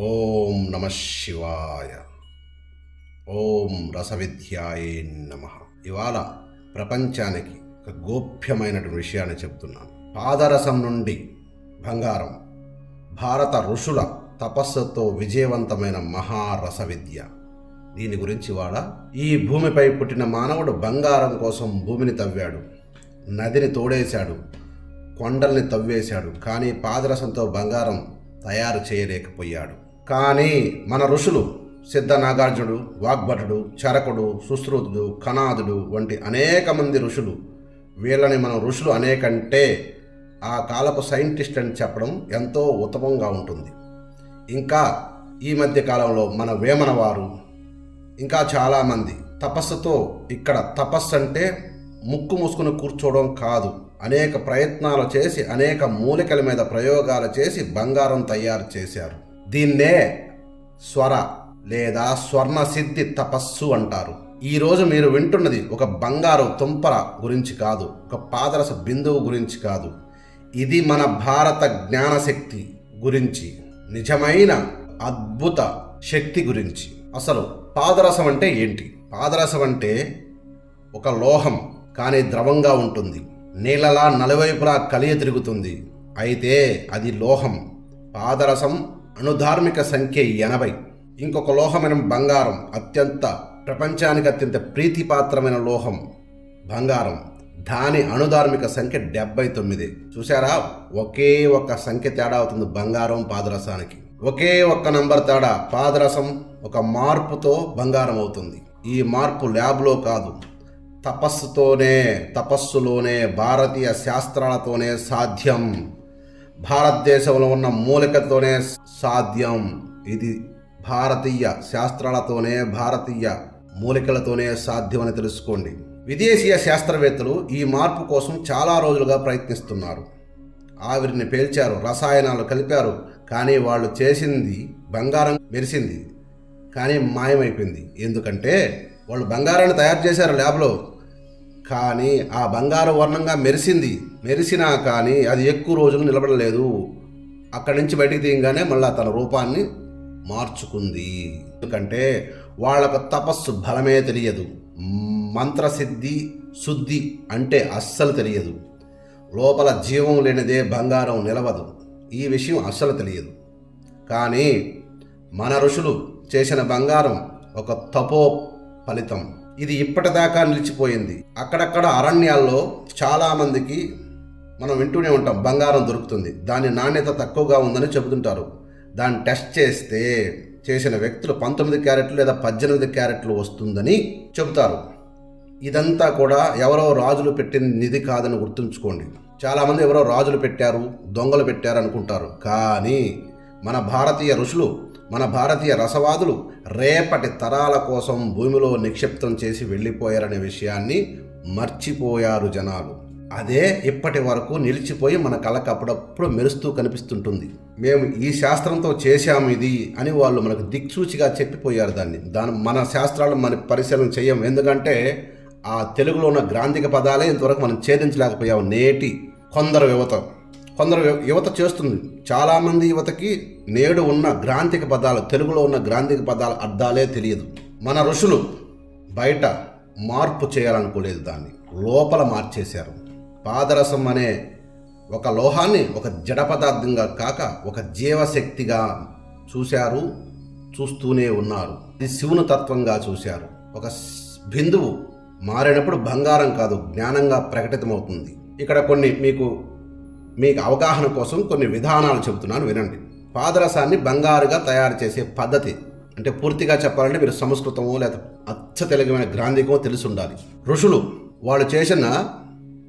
ఓం నమ శివాయ. ఓం రసవిద్యాయే నమ. ఇవాళ ప్రపంచానికి ఒక గోప్యమైనటువంటి విషయాన్ని చెప్తున్నాను. పాదరసం నుండి బంగారం భారత ఋషుల తపస్సుతో విజయవంతమైన మహారస విద్య దీని గురించి వాడ ఈ భూమిపై పుట్టిన మానవుడు బంగారం కోసం భూమిని తవ్వాడు. నదిని తోడేశాడు కొండల్ని తవ్వేశాడు కానీ పాదరసంతో బంగారం తయారు చేయలేకపోయాడు. కానీ మన ఋషులు సిద్ధ నాగార్జునుడు వాగ్భటుడు చరకుడు సుశ్రుతుడు కణాదుడు వంటి అనేక మంది ఋషులు వీళ్ళని మనం ఋషులు అనేకంటే ఆ కాలపు సైంటిస్ట్ అని చెప్పడం ఎంతో ఉత్తమంగా ఉంటుంది. ఇంకా ఈ మధ్య కాలంలో మన వేమన వారు ఇంకా చాలామంది తపస్సుతో ఇక్కడ తపస్సు అంటే ముక్కు మూసుకుని కూర్చోవడం కాదు. అనేక ప్రయత్నాలు చేసి అనేక మూలికల మీద ప్రయోగాలు చేసి బంగారం తయారు చేశారు. దీన్నే స్వర లేదా స్వర్ణ సిద్ధి తపస్సు అంటారు. ఈరోజు మీరు వింటున్నది ఒక బంగారు తుంపర గురించి కాదు ఒక పాదరస బిందువు గురించి కాదు. ఇది మన భారత జ్ఞానశక్తి గురించి నిజమైన అద్భుత శక్తి గురించి. అసలు పాదరసం అంటే ఏంటి? పాదరసం అంటే ఒక లోహం కానీ ద్రవంగా ఉంటుంది. నీళ్ళలా నలువైపులా కలియ తిరుగుతుంది. అయితే అది లోహం. పాదరసం అణుధార్మిక సంఖ్య ఎనభై. ఇంకొక లోహమైన బంగారం అత్యంత ప్రపంచానికి అత్యంత ప్రీతిపాత్రమైన లోహం బంగారం. దాని అణుధార్మిక సంఖ్య డెబ్బై తొమ్మిది చూసారా ఒకే ఒక్క సంఖ్య తేడా అవుతుంది బంగారం పాదరసానికి. ఒకే ఒక్క నంబర్ తేడా పాదరసం ఒక మార్పుతో బంగారం అవుతుంది. ఈ మార్పు ల్యాబ్లో కాదు తపస్సుతోనే తపస్సులోనే భారతీయ శాస్త్రాలతోనే సాధ్యం. భారతదేశంలో ఉన్న మూలికతోనే సాధ్యం. ఇది భారతీయ శాస్త్రాలతోనే భారతీయ మూలికలతోనే సాధ్యమని తెలుసుకోండి. విదేశీయ శాస్త్రవేత్తలు ఈ మార్పు కోసం చాలా రోజులుగా ప్రయత్నిస్తున్నారు. ఆవిరిని పేల్చారు రసాయనాలు కలిపారు కానీ వాళ్ళు చేసింది బంగారం మెరిసింది కానీ మాయమైపోయింది. ఎందుకంటే వాళ్ళు బంగారాన్ని తయారు చేశారు ల్యాబ్లో. కానీ ఆ బంగారు వర్ణంగా మెరిసింది. మెరిసినా కానీ అది ఎక్కువ రోజులు నిలబడలేదు. అక్కడి నుంచి బయటికి తీయగానే మళ్ళీ తన రూపాన్ని మార్చుకుంది. ఎందుకంటే వాళ్ళకు తపస్సు బలమే తెలియదు. మంత్రసిద్ధి శుద్ధి అంటే అస్సలు తెలియదు. లోపల జీవం లేనిదే బంగారం నిలవదు. ఈ విషయం అస్సలు తెలియదు. కానీ మన ఋషులు చేసిన బంగారం ఒక తపో ఫలితం. ఇది ఇప్పటిదాకా నిలిచిపోయింది. అక్కడక్కడ అరణ్యాల్లో చాలామందికి మనం వింటూనే ఉంటాం బంగారం దొరుకుతుంది. దాని నాణ్యత తక్కువగా ఉందని చెబుతుంటారు. దాన్ని టెస్ట్ చేస్తే చేసిన వ్యక్తులు పంతొమ్మిది క్యారెట్లు లేదా పద్దెనిమిది క్యారెట్లు వస్తుందని చెబుతారు. ఇదంతా కూడా ఎవరో రాజులు పెట్టిన నిధి కాదని గుర్తుంచుకోండి. చాలామంది ఎవరో రాజులు పెట్టారు దొంగలు పెట్టారు అనుకుంటారు కానీ మన భారతీయ ఋషులు మన భారతీయ రసవాదులు రేపటి తరాల కోసం భూమిలో నిక్షిప్తం చేసి వెళ్ళిపోయారనే విషయాన్ని మర్చిపోయారు జనాలు. అదే ఇప్పటి వరకు నిలిచిపోయి మన కళ్ళకు అప్పుడప్పుడు మెరుస్తూ కనిపిస్తుంటుంది. మేము ఈ శాస్త్రంతో చేశాము ఇది అని వాళ్ళు మనకు దిక్సూచిగా చెప్పిపోయారు దాన్ని. దాని మన శాస్త్రాలు మన పరిశీలన చేయం ఎందుకంటే ఆ తెలుగులో ఉన్న గ్రాంధిక పదాలే ఇంతవరకు మనం ఛేదించలేకపోయాము నేటి కొందరు యువత కొందరు యువత చేస్తుంది. చాలామంది యువతకి నేడు ఉన్న గ్రాంథిక పదాలు తెలుగులో ఉన్న గ్రాంధిక పదాల అర్థాలే తెలియదు. మన ఋషులు బయట మార్పు చేయాలనుకోలేదు దాన్ని. లోపల మార్చేశారు. పాదరసం అనే ఒక లోహాన్ని ఒక జడ పదార్థంగా కాక ఒక జీవశక్తిగా చూశారు చూస్తూనే ఉన్నారు. ఇది శివుని తత్వంగా చూశారు. ఒక బిందువు మారినప్పుడు బంగారం కాదు జ్ఞానంగా ప్రకటితమవుతుంది. ఇక్కడ కొన్ని మీకు మీకు అవగాహన కోసం కొన్ని విధానాలు చెబుతున్నాను వినండి. పాదరసాన్ని బంగారుగా తయారు చేసే పద్ధతి అంటే పూర్తిగా చెప్పాలంటే మీరు సంస్కృతమో లేదా అచ్చ తెలుగుమైన గ్రాంధికమో తెలిసి ఉండాలి. ఋషులు వాళ్ళు చేసిన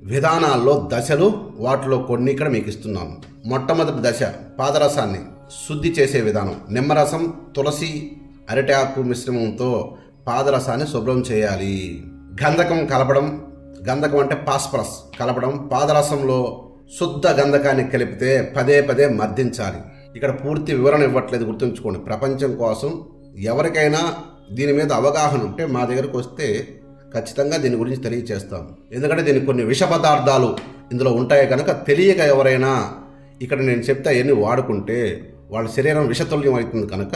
విధానాల్లో దశలు వాటిలో కొన్ని ఇక్కడ మీకు ఇస్తున్నాను. మొట్టమొదటి దశ పాదరసాన్ని శుద్ధి చేసే విధానం. నిమ్మరసం తులసి అరటాకు మిశ్రమంతో పాదరసాన్ని శుభ్రం చేయాలి. గంధకం కలపడం గంధకం అంటే పాస్పరస్ కలపడం పాదరసంలో శుద్ధ గంధకాన్ని కలిపితే పదే పదే మర్దించాలి. ఇక్కడ పూర్తి వివరణ ఇవ్వట్లేదు గుర్తుంచుకోండి. ప్రపంచం కోసం ఎవరికైనా దీని మీద అవగాహన ఉంటే మా దగ్గరకు వస్తే ఖచ్చితంగా దీని గురించి తెలియచేస్తాం. ఎందుకంటే దీనికి కొన్ని విష పదార్థాలు ఇందులో ఉంటాయి కనుక తెలియక ఎవరైనా ఇక్కడ నేను చెప్తే అవన్నీ వాడుకుంటే వాళ్ళ శరీరం విషతుల్యం అవుతుంది కనుక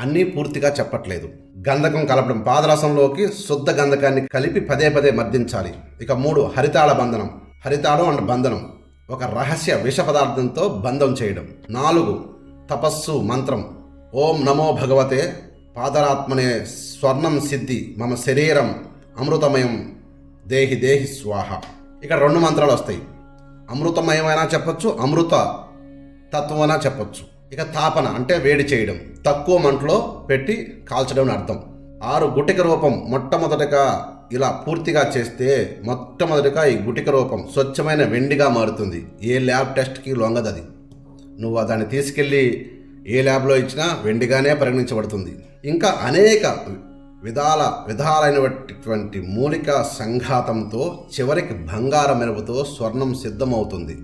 అన్నీ పూర్తిగా చెప్పట్లేదు. గంధకం కలపడం పాదరసంలోకి శుద్ధ గంధకాన్ని కలిపి పదే పదే మర్దించాలి. ఇక మూడు హరితాళ బంధనం. హరితాళం అండ్ బంధనం. ఒక రహస్య విష పదార్థంతో బంధం చేయడం. నాలుగు తపస్సు మంత్రం. ఓం నమో భగవతే పాదరాత్మనే స్వర్ణం సిద్ధి మమ శరీరం అమృతమయం దేహి దేహి స్వాహ. ఇక్కడ రెండు మంత్రాలు వస్తాయి. అమృతమయమైనా చెప్పచ్చు అమృత తత్వమైనా చెప్పచ్చు. ఇక తాపన అంటే వేడి చేయడం. తక్కువ మంటలో పెట్టి కాల్చడం అని అర్థం. ఆరు గుటిక రూపం మొట్టమొదటిగా ఇలా పూర్తిగా చేస్తే మొట్టమొదటిగా ఈ గుటిక రూపం స్వచ్ఛమైన వెండిగా మారుతుంది. ఏ ల్యాబ్ టెస్ట్కి లొంగదది. నువ్వు దాన్ని తీసుకెళ్ళి ఏ ల్యాబ్లో ఇచ్చినా వెండిగానే పరిగణించబడుతుంది. ఇంకా అనేక విధాల విధాలైనటువంటి మూలిక సంఘాతంతో చివరికి బంగారం మెరుపుతో స్వర్ణం సిద్ధమవుతుంది.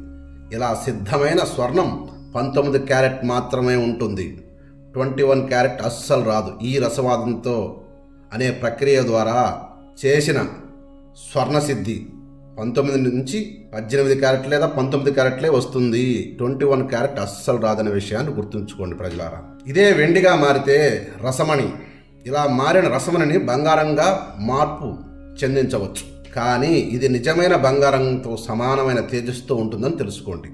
ఇలా సిద్ధమైన స్వర్ణం పంతొమ్మిది క్యారెట్ మాత్రమే ఉంటుంది. ట్వంటీ వన్ క్యారెట్ అస్సలు రాదు. ఈ రసవాదంతో అనే ప్రక్రియ ద్వారా చేసిన స్వర్ణ సిద్ధి పంతొమ్మిది నుంచి పద్దెనిమిది క్యారెట్ లేదా పంతొమ్మిది క్యారెట్లే వస్తుంది. ట్వంటీ వన్ క్యారెట్ అస్సలు రాదనే విషయాన్ని గుర్తుంచుకోండి ప్రజలారా. ఇదే వెండిగా మారితే రసమణి ఇలా మారిన రసమణిని బంగారంగా మార్పు చెందించవచ్చు. కానీ ఇది నిజమైన బంగారంతో సమానమైన తేజస్తో ఉంటుందని తెలుసుకోండి.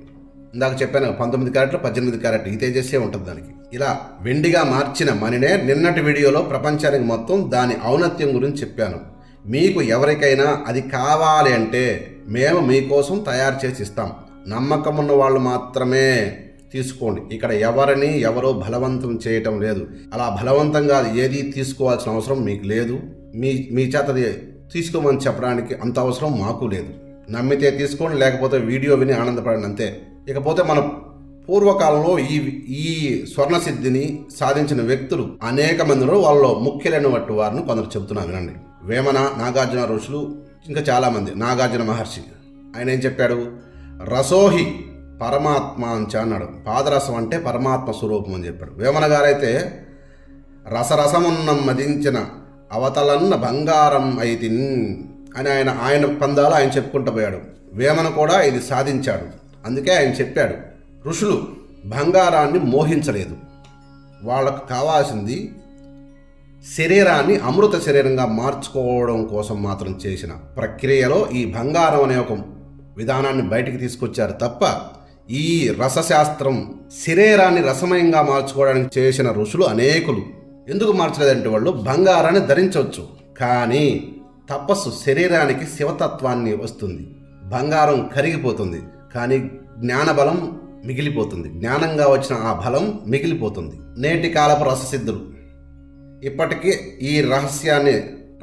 ఇందాక చెప్పాను పంతొమ్మిది క్యారెట్లు పద్దెనిమిది క్యారెట్ ఈ తేజస్సే ఉంటుంది దానికి. ఇలా వెండిగా మార్చిన మణినే నిన్నటి వీడియోలో ప్రపంచానికి మొత్తం దాని ఔన్నత్యం గురించి చెప్పాను. మీకు ఎవరికైనా అది కావాలి అంటే మేము మీకోసం తయారు చేసి ఇస్తాం. నమ్మకం ఉన్న వాళ్ళు మాత్రమే తీసుకోండి. ఇక్కడ ఎవరిని ఎవరో బలవంతం చేయటం లేదు. అలా బలవంతంగా ఏది తీసుకోవాల్సిన అవసరం మీకు లేదు. మీ మీ చేత తీసుకోమని చెప్పడానికి అంత అవసరం మాకు లేదు. నమ్మితే తీసుకోండి లేకపోతే వీడియో విని ఆనందపడండి అంతే. ఇకపోతే మన పూర్వకాలంలో ఈ ఈ స్వర్ణ సిద్ధిని సాధించిన వ్యక్తులు అనేక మందిలో వాళ్ళలో ముఖ్యులైనటువంటి వారిని కొందరు చెబుతున్నారు. వినండి. వేమన నాగార్జున ఋషులు ఇంకా చాలామంది. నాగార్జున మహర్షి. ఆయన ఏం చెప్పాడు? రసోహి పరమాత్మ అంచ అన్నాడు. పాదరసం అంటే పరమాత్మ స్వరూపం అని చెప్పాడు. వేమన గారైతే రసరసమున్న మదించిన అవతలన్న బంగారం అయితిన్ అని ఆయన ఆయన పందాలు ఆయన చెప్పుకుంటూ పోయాడు. వేమన కూడా ఇది సాధించాడు. అందుకే ఆయన చెప్పాడు. ఋషులు బంగారాన్ని మోహించలేదు. వాళ్ళకు కావాల్సింది శరీరాన్ని అమృత శరీరంగా మార్చుకోవడం కోసం మాత్రం చేసిన ప్రక్రియలో ఈ బంగారం అనే ఒక విధానాన్ని బయటికి తీసుకొచ్చారు తప్ప ఈ రసశాస్త్రం శరీరాన్ని రసమయంగా మార్చుకోవడానికి చేసిన ఋషులు అనేకులు. ఎందుకు మార్చలేదంటే వాళ్ళు బంగారాన్ని ధరించవచ్చు. కానీ తపస్సు శరీరానికి శివతత్వాన్ని వస్తుంది. బంగారం కరిగిపోతుంది. కానీ జ్ఞానబలం మిగిలిపోతుంది. జ్ఞానంగా వచ్చిన ఆ బలం మిగిలిపోతుంది. నేటి కాలపు రససిద్ధులు ఇప్పటికీ ఈ రహస్యాన్ని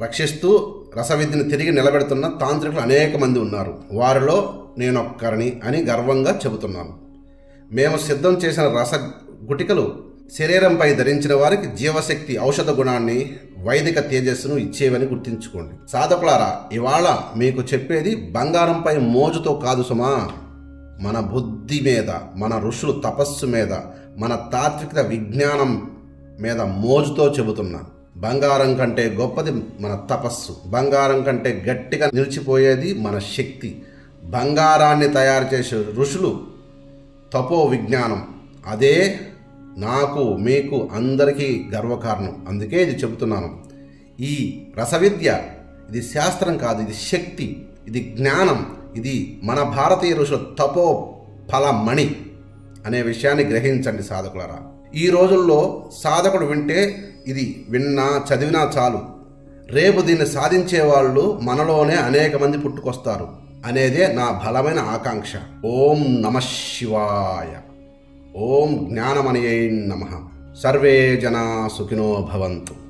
రక్షిస్తూ రసవిద్యను తిరిగి నిలబెడుతున్న తాంత్రికులు అనేక మంది ఉన్నారు. వారిలో నేనొక్కరిని అని గర్వంగా చెబుతున్నాను. మేము సిద్ధం చేసిన రస గుటికలు శరీరంపై ధరించిన వారికి జీవశక్తి ఔషధ గుణాన్ని వైదిక తేజస్సును ఇచ్చేవని గుర్తుంచుకోండి. సాధకులారా ఇవాళ మీకు చెప్పేది బంగారంపై మోజుతో కాదు సుమా. మన బుద్ధి మీద మన ఋషులు తపస్సు మీద మన తాత్విక విజ్ఞానం మీద మోజుతో చెబుతున్నా. బంగారం కంటే గొప్పది మన తపస్సు. బంగారం కంటే గట్టిగా నిలిచిపోయేది మన శక్తి. బంగారాన్ని తయారు చేసే ఋషులు తపో విజ్ఞానం. అదే నాకు మీకు అందరికీ గర్వకారణం. అందుకే ఇది చెబుతున్నాను. ఈ రసవిద్య ఇది శాస్త్రం కాదు ఇది శక్తి. ఇది జ్ఞానం ఇది మన భారతీయ ఋషుల తపో ఫలమణి అనే విషయాన్ని గ్రహించండి సాధకులరా. ఈ రోజుల్లో సాధకుడు వింటే ఇది విన్నా చదివినా చాలు. రేపు దీన్ని సాధించే వాళ్ళు మనలోనే అనేక మంది పుట్టుకొస్తారు. అనేదే నా బలమైన ఆకాంక్ష. ఓం నమ శివాయ. ఓం జ్ఞానమణయై నమ. సర్వే జనా సుఖినో భవంతు.